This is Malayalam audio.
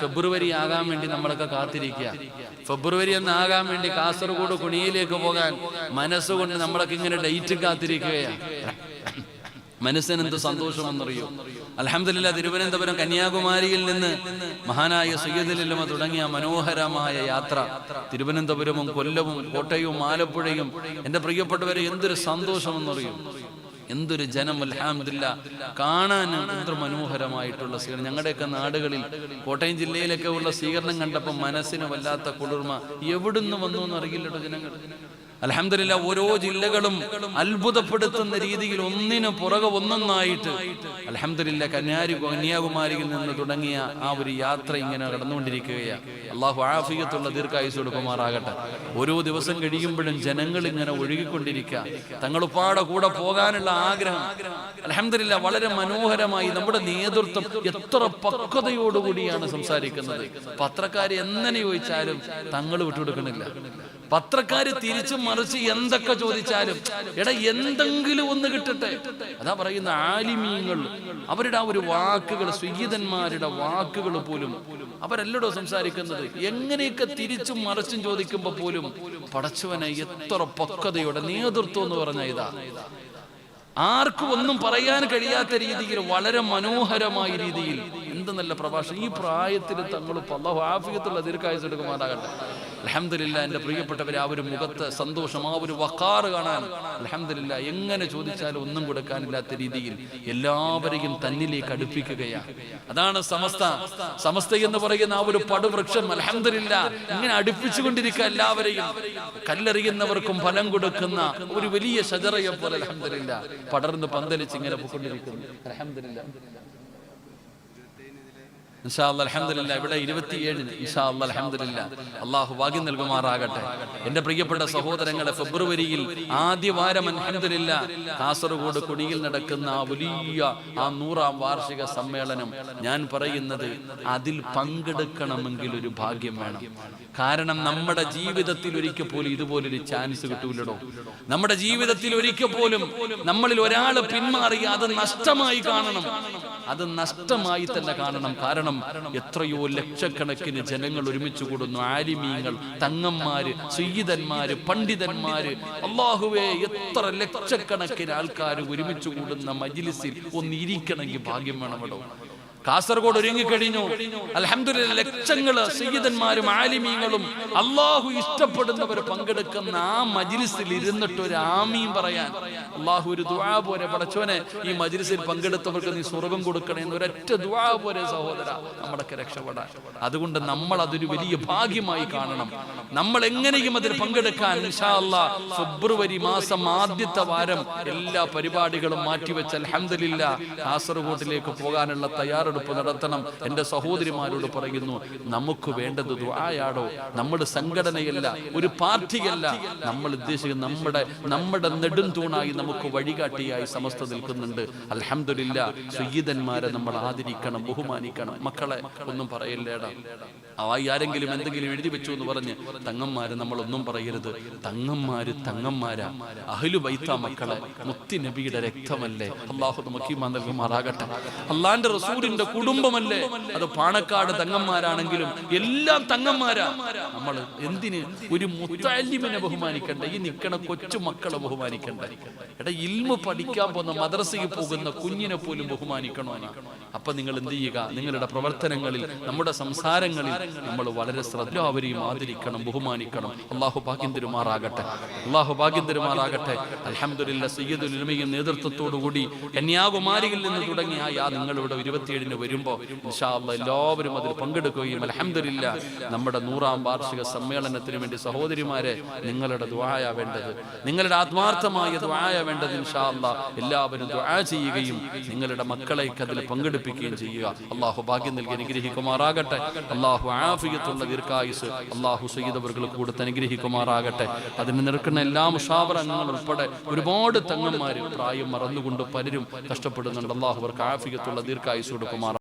ഫെബ്രുവരി ആകാൻ വേണ്ടി നമ്മളൊക്കെ കാത്തിരിക്കുക. ഫെബ്രുവരി ഒന്നാകാൻ വേണ്ടി കാസർഗോഡ് കുണിയിലേക്ക് പോകാൻ മനസ്സുകൊണ്ട് നമ്മളൊക്കെ ഇങ്ങനെ ഡേറ്റ് കാത്തിരിക്കുകയാണ് മനസ്സിന് എന്ത് സന്തോഷമെന്നറിയോ? അലഹമില്ല തിരുവനന്തപുരം കന്യാകുമാരിയിൽ നിന്ന് മഹാനായ സയ്യദിലുമ തുടങ്ങിയ മനോഹരമായ യാത്ര. തിരുവനന്തപുരവും കൊല്ലവും കോട്ടയവും ആലപ്പുഴയും. എന്റെ പ്രിയപ്പെട്ടവരെ എന്തൊരു സന്തോഷമെന്നറിയോ? എന്തൊരു ജനം അലഹമില്ല കാണാൻ എന്തൊരു മനോഹരമായിട്ടുള്ള സ്വീകരണം. ഞങ്ങളുടെയൊക്കെ നാടുകളിൽ കോട്ടയം ജില്ലയിലൊക്കെ ഉള്ള സ്വീകരണം കണ്ടപ്പോൾ മനസ്സിന് വല്ലാത്ത കുളിർമ. എവിടുന്ന് വന്നു എന്നറിയില്ലട്ടോ ജനങ്ങൾ. അലഹമില്ല ഓരോ ജില്ലകളും അത്ഭുതപ്പെടുത്തുന്ന രീതിയിൽ ഒന്നിനു പുറകെ ഒന്നൊന്നായിട്ട് അലഹമില്ല കന്യാരി കന്യാകുമാരിയിൽ നിന്ന് തുടങ്ങിയ ആ ഒരു യാത്ര ഇങ്ങനെ കടന്നുകൊണ്ടിരിക്കുകയാണ് അള്ളാഹു ആഫിയത്തുള്ള ദീർഘായുസ് കൊടുക്കുമാറാകട്ടെ. ഓരോ ദിവസം കഴിയുമ്പോഴും ജനങ്ങൾ ഇങ്ങനെ ഒഴുകിക്കൊണ്ടിരിക്കുക. തങ്ങളുപ്പാടെ കൂടെ പോകാനുള്ള ആഗ്രഹം. അലഹമില്ല വളരെ മനോഹരമായി നമ്മുടെ നേതൃത്വം എത്ര പക്വതയോടുകൂടിയാണ് സംസാരിക്കുന്നത്. പത്രക്കാര് എങ്ങനെ ചോദിച്ചാലും തങ്ങൾ വിട്ടുകൊടുക്കണില്ല പത്രക്കാര് തിരിച്ചും മറിച്ച് എന്തൊക്കെ ചോദിച്ചാലും എടാ എന്തെങ്കിലും ഒന്ന് കിട്ടട്ടെ. അതാ പറയുന്ന ആലിമീങ്ങൾ അവരുടെ ആ ഒരു വാക്കുകൾ സ്വീതന്മാരുടെ വാക്കുകൾ പോലും അവരല്ലടോ സംസാരിക്കുന്നത്. എങ്ങനെയൊക്കെ തിരിച്ചും മറിച്ചും ചോദിക്കുമ്പോ പോലും പടച്ചവനെ എത്ര പക്വതയോടെ നേതൃത്വം എന്ന് പറഞ്ഞ ഇതാ. ആർക്കും ഒന്നും പറയാൻ കഴിയാത്ത രീതിയിൽ വളരെ മനോഹരമായ രീതിയിൽ. എന്ത് നല്ല പ്രഭാഷണം. ഈ പ്രായത്തിൽ തങ്ങൾ പല ആഫിയത്തുള്ള ദീർഘായുസ് എടുക്കുമാറാകട്ടെ. അലഹമില്ല എന്റെ പ്രിയപ്പെട്ടവരെ ആ ഒരു മുഖത്ത് സന്തോഷം ആ ഒരു വക്കാറ് കാണാൻ. അലഹമില്ല എങ്ങനെ ചോദിച്ചാലും ഒന്നും കൊടുക്കാനില്ലാത്ത രീതിയിൽ എല്ലാവരെയും തന്നിലേക്ക് അടുപ്പിക്കുകയാണ് അതാണ് സമസ്ത. സമസ്ത എന്ന് പറയുന്ന ആ ഒരു പടുവൃക്ഷം അലഹമില്ല ഇങ്ങനെ അടുപ്പിച്ചുകൊണ്ടിരിക്കുക എല്ലാവരെയും. കല്ലെറിയുന്നവർക്കും ഫലം കൊടുക്കുന്ന ഒരു വലിയ ശജറയെ പോലെ അലഹമില്ല പടർന്ന് പന്തലിച്ച് ഇങ്ങനെ പോയിക്കൊണ്ടിരിക്കുന്നു. അലഹമില്ല അലഹമില്ല ഇവിടെ ഇരുപത്തിയേഴിന് ഇൻഷാ അല്ല അലഹമില്ല അള്ളാഹു ഭാഗ്യം നൽകുമാറാകട്ടെ. എന്റെ പ്രിയപ്പെട്ട സഹോദരങ്ങളെ ഫെബ്രുവരിയിൽ ആദ്യ വാരം അലഹമില്ല കാസർഗോഡ് കൊടിയിൽ നടക്കുന്ന ആ വലിയ ആ നൂറാം വാർഷിക സമ്മേളനം ഞാൻ പറയുന്നത് അതിൽ പങ്കെടുക്കണമെങ്കിൽ ഒരു ഭാഗ്യം വേണം. കാരണം നമ്മുടെ ജീവിതത്തിൽ ഒരിക്കൽ പോലും ഇതുപോലൊരു ചാൻസ് കിട്ടൂലടോ. നമ്മുടെ ജീവിതത്തിൽ ഒരിക്കൽ പോലും നമ്മളിൽ ഒരാൾ പിന്മാറി അത് നഷ്ടമായി കാണണം. അത് നഷ്ടമായി തന്നെ കാണണം. കാരണം എത്രയോ ലക്ഷക്കണക്കിന് ജനങ്ങൾ ഒരുമിച്ച് കൂടുന്നു. ആലിമീങ്ങൾ തങ്ങന്മാര് സുയ്യിതന്മാര് പണ്ഡിതന്മാര്. അള്ളാഹുവേ എത്ര ലക്ഷക്കണക്കിന് ആൾക്കാർ ഒരുമിച്ച് കൂടുന്ന മജിലിസിൽ ഒന്നിരിക്കണമെങ്കിൽ ഭാഗ്യം വേണമല്ലോ കാസർഗോഡ് ഒരുങ്ങിക്കഴിഞ്ഞു. അലഹമില്ല ലക്ഷങ്ങൾ സയ്യിദന്മാരും ആലിമീങ്ങളും അള്ളാഹു ഇഷ്ടപ്പെടുന്നവർ പങ്കെടുക്കുന്ന ആ മജിലിസിൽ ഇരുന്നിട്ട് ഒരു ആമീം പറയാൻ. അള്ളാഹു ഒരു ദുആ പോലെ പടച്ചോനെ ഈ മജിലിസിൽ പങ്കെടുത്തവർക്ക് നീ സ്വർഗം കൊടുക്കണേ എന്ന് ഒരൊറ്റ ദുആ പോലെ സഹോദര നമ്മളൊക്കെ രക്ഷപ്പെടാൻ. അതുകൊണ്ട് നമ്മൾ അതൊരു വലിയ ഭാഗ്യമായി കാണണം. നമ്മൾ എങ്ങനെയും അതിൽ പങ്കെടുക്കാൻ ഫെബ്രുവരി മാസം ആദ്യത്തെ വാരം എല്ലാ പരിപാടികളും മാറ്റിവെച്ച് അലഹമില്ല കാസർഗോഡിലേക്ക് പോകാനുള്ള തയ്യാറെടുപ്പ് നടത്തണം. എന്റെ സഹോദരിമാരോട് പറയുന്നു നമുക്ക് വേണ്ടത് ദുആയാടോ? നമ്മുടെ സംഘടനയല്ല ഒരു പാർട്ടിയല്ല. നമ്മൾ ഉദ്ദേശിക്കുന്ന നമ്മുടെ നമ്മുടെ നെടും തൂണായി നമുക്ക് വഴികാട്ടിയായി സമസ്ത നിൽക്കുന്നുണ്ട്. അലഹമില്ല സുഗീതന്മാരെ നമ്മൾ ആദരിക്കണം ബഹുമാനിക്കണം. മക്കളെ ഒന്നും പറയില്ലേടാ. ആയി ആരെങ്കിലും എന്തെങ്കിലും എഴുതി വെച്ചു എന്ന് പറഞ്ഞ് തങ്ങന്മാര് നമ്മളൊന്നും പറയരുത്. തങ്ങന്മാര് തങ്ങന്മാരാ. അഹലു വൈത്ത മക്കളെ മുത്തി നബിയുടെ രക്തമല്ലേ? അള്ളാഹു നമുക്ക് നൽകുമാറാകട്ടെ അള്ളാന്റെ റസൂലിന്റെ കുടുംബമല്ലേ? അത് പാണക്കാട് തങ്ങന്മാരാണെങ്കിലും എല്ലാം തങ്ങന്മാരാ. നമ്മൾ എന്തിന് ഒരു മുത്താലിമിനെ ബഹുമാനിക്കണ്ട? ഈ നിക്കണ കൊച്ചു മക്കളെ ബഹുമാനിക്കണ്ട? എടാ ഇൽമ പഠിക്കാൻ പോകുന്ന മദ്രസയിൽ പോകുന്ന കുഞ്ഞിനെ പോലും ബഹുമാനിക്കണോ അപ്പൊ നിങ്ങൾ എന്ത് ചെയ്യുക? നിങ്ങളുടെ പ്രവർത്തനങ്ങളിൽ നമ്മുടെ സംസാരങ്ങളിൽ നമ്മൾ വളരെ ശ്രദ്ധ അവരെയും ആദരിക്കണം ബഹുമാനിക്കണം. അള്ളാഹു ഭാഗ്യം തരുമാറാകട്ടെ അള്ളാഹു ഭാഗ്യം അലഹമുല്ല അലഹമുല്ല നേതൃത്വത്തോടു കൂടി കന്യാകുമാരിയിൽ നിന്ന് തുടങ്ങിയ ആ നിങ്ങളിവിടെ നിങ്ങൾ ഇവിടെ ഇരുപത്തിയേഴിന് വരുമ്പോൾ എല്ലാവരും അതിൽ പങ്കെടുക്കുകയും അലഹമില്ല നമ്മുടെ നൂറാം വാർഷിക സമ്മേളനത്തിന് വേണ്ടി സഹോദരിമാരെ നിങ്ങളുടെ ദ്വായ വേണ്ടത് നിങ്ങളുടെ ആത്മാർത്ഥമായ ദ്വായ വേണ്ടത് ഇൻഷാ അല്ലാ എല്ലാവരും ദ്വായ ചെയ്യുകയും നിങ്ങളുടെ മക്കളെ അതിൽ പങ്കെടുപ്പിക്കുകയും ചെയ്യുക. അള്ളാഹു ഭാഗ്യം നൽകി അനുഗ്രഹിക്കുമാറാകട്ടെ. അള്ളാഹു ആഫിയത്തുള്ള ദീർഘായുസ് അള്ളാഹു സയ്യിദ് അവർക്ക് കൊടുത്ത് അനുഗ്രഹിക്കുമാറാകട്ടെ. അതിന് നിൽക്കുന്ന എല്ലാ മുഷാവർ ഉൾപ്പെടെ ഒരുപാട് തങ്ങന്മാർ പ്രായം മറന്നുകൊണ്ട് പലരും കഷ്ടപ്പെടുന്നുണ്ട്. അള്ളാഹു അവർക്ക് ആഫിയത്തുള്ള ദീർഘായുസ് കൊടുക്കുമാറാകട്ടെ.